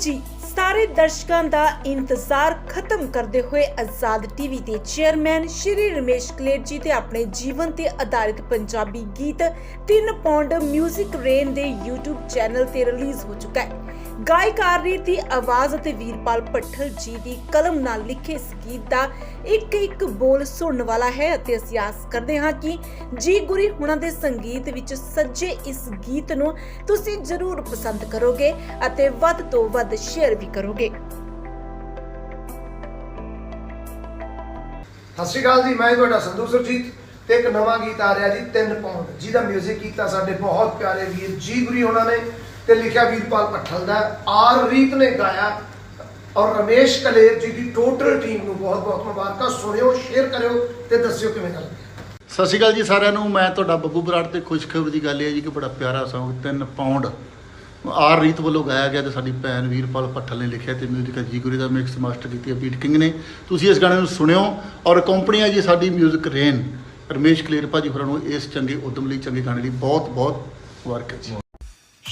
ਜੀ, ਸਾਰੇ ਦਰਸ਼ਕਾਂ ਦਾ ਇੰਤਜ਼ਾਰ ਖਤਮ ਕਰਦੇ ਹੋਏ ਆਜ਼ਾਦ ਟੀਵੀ ਦੇ ਚੇਅਰਮੈਨ ਸ਼੍ਰੀ ਰਮੇਸ਼ ਕਲੇਰ ਜੀ ਤੇ ਆਪਣੇ ਜੀਵਨ ਤੇ ਆਧਾਰਿਤ ਪੰਜਾਬੀ ਗੀਤ 3 ਪੌਂਡ 뮤직 ਰੇਨ ਦੇ YouTube ਚੈਨਲ ਤੇ ਰਿਲੀਜ਼ ਹੋ ਚੁੱਕਾ ਹੈ। ਗਾਇਕਾਰ ਦੀ ਆਵਾਜ਼ ਅਤੇ ਵੀਰਪਾਲ ਭੱਠਲ ਜੀ ਦੀ ਕਲਮ ਨਾਲ ਲਿਖੇ ਇਸ ਗੀਤ ਦਾ ਇੱਕ ਇੱਕ ਬੋਲ ਸੁਣਨ ਵਾਲਾ ਹੈ ਅਤੇ ਅਸੀਂ ਆਸ ਕਰਦੇ ਹਾਂ ਕਿ ਜੀ ਗੁਰੀ ਹੁਣਾਂ ਦੇ ਸੰਗੀਤ ਵਿੱਚ ਸੱਜੇ ਇਸ ਗੀਤ ਨੂੰ ਤੁਸੀਂ ਜ਼ਰੂਰ ਪਸੰਦ ਕਰੋਗੇ ਅਤੇ ਵੱਧ ਤੋਂ ਵੱਧ ਸ਼ੇਅਰ ਵੀ ਕਰੋਗੇ। ਸਤਿ ਸ਼੍ਰੀ ਅਕਾਲ ਜੀ, ਮੈਂ ਤੁਹਾਡਾ ਸੰਧੂ ਸੁਰਜੀਤ ਤੇ ਇੱਕ ਨਵਾਂ ਗੀਤ ਆ ਰਿਹਾ ਜੀ 3 ਪੌਂਡ। ਜਿਹਦਾ 뮤직 ਕੀਤਾ ਸਾਡੇ ਬਹੁਤ ਪਿਆਰੇ ਵੀਰ ਜੀ ਗੁਰੀ ਉਹਨਾਂ ਨੇ। ਤੇ ਲਿਖਿਆ ਵੀਰਪਾਲ ਪੱਠਲ ਦਾ ਆਰ ਰੀਤ ਨੇ ਗਾਇਆ ਔਰ ਰਮੇਸ਼ ਕਲੇਰ ਜੀ ਦੀ ਟੋਟਲ ਟੀਮ ਨੂੰ ਬਹੁਤ ਬਹੁਤ ਮੁਬਾਰਕਾਂ। ਸੁਣਿਓ ਸ਼ੇਅਰ ਕਰਿਓ ਤੇ ਦੱਸਿਓ ਕਿਵੇਂ ਦਾ ਸਤਿ ਸ਼੍ਰੀ ਅਕਾਲ ਜੀ ਸਾਰਿਆਂ ਨੂੰ। ਮੈਂ ਤੁਹਾਡਾ ਬੱਬੂ ਬਰਾੜ ਤੇ ਖੁਸ਼ਖਬਰ ਦੀ ਗੱਲ ਇਹ ਹੈ ਜੀ ਕਿ ਬੜਾ ਪਿਆਰਾ ਸੌਂਗ 3 ਪਾਉਂਡ ਆਰ ਰੀਤ ਵੱਲੋਂ ਗਾਇਆ ਗਿਆ ਤੇ ਸਾਡੀ ਭੈਣ ਵੀਰਪਾਲ ਪੱਠਲ ਨੇ ਲਿਖਿਆ ਤੇ ਮਿਊਜ਼ਿਕ ਹੈ ਜੀ, ਗੁਰੀ ਦਾ ਮਿਕਸ ਮਾਸਟਰ ਕੀਤੀ ਹੈ ਬੀਟ ਕਿੰਗ ਨੇ। ਤੁਸੀਂ ਇਸ ਗਾਣੇ ਨੂੰ ਸੁਣਿਓ ਔਰ ਕੰਪਨੀ ਹੈ ਜੀ, ਸਾਡੀ ਮਿਊਜ਼ਿਕ ਰੇਨ ਰਮੇਸ਼ ਕਲੇਰ ਭਾਜੀ ਹੋਰਾਂ ਨੂੰ ਇਸ ਚੰਗੇ, ਉਦਮ ਲਈ ਚੰਗੇ ਗਾਣੇ ਲਈ ਬਹੁਤ ਬਹੁਤ ਮੁਬਾਰਕ ਜੀ।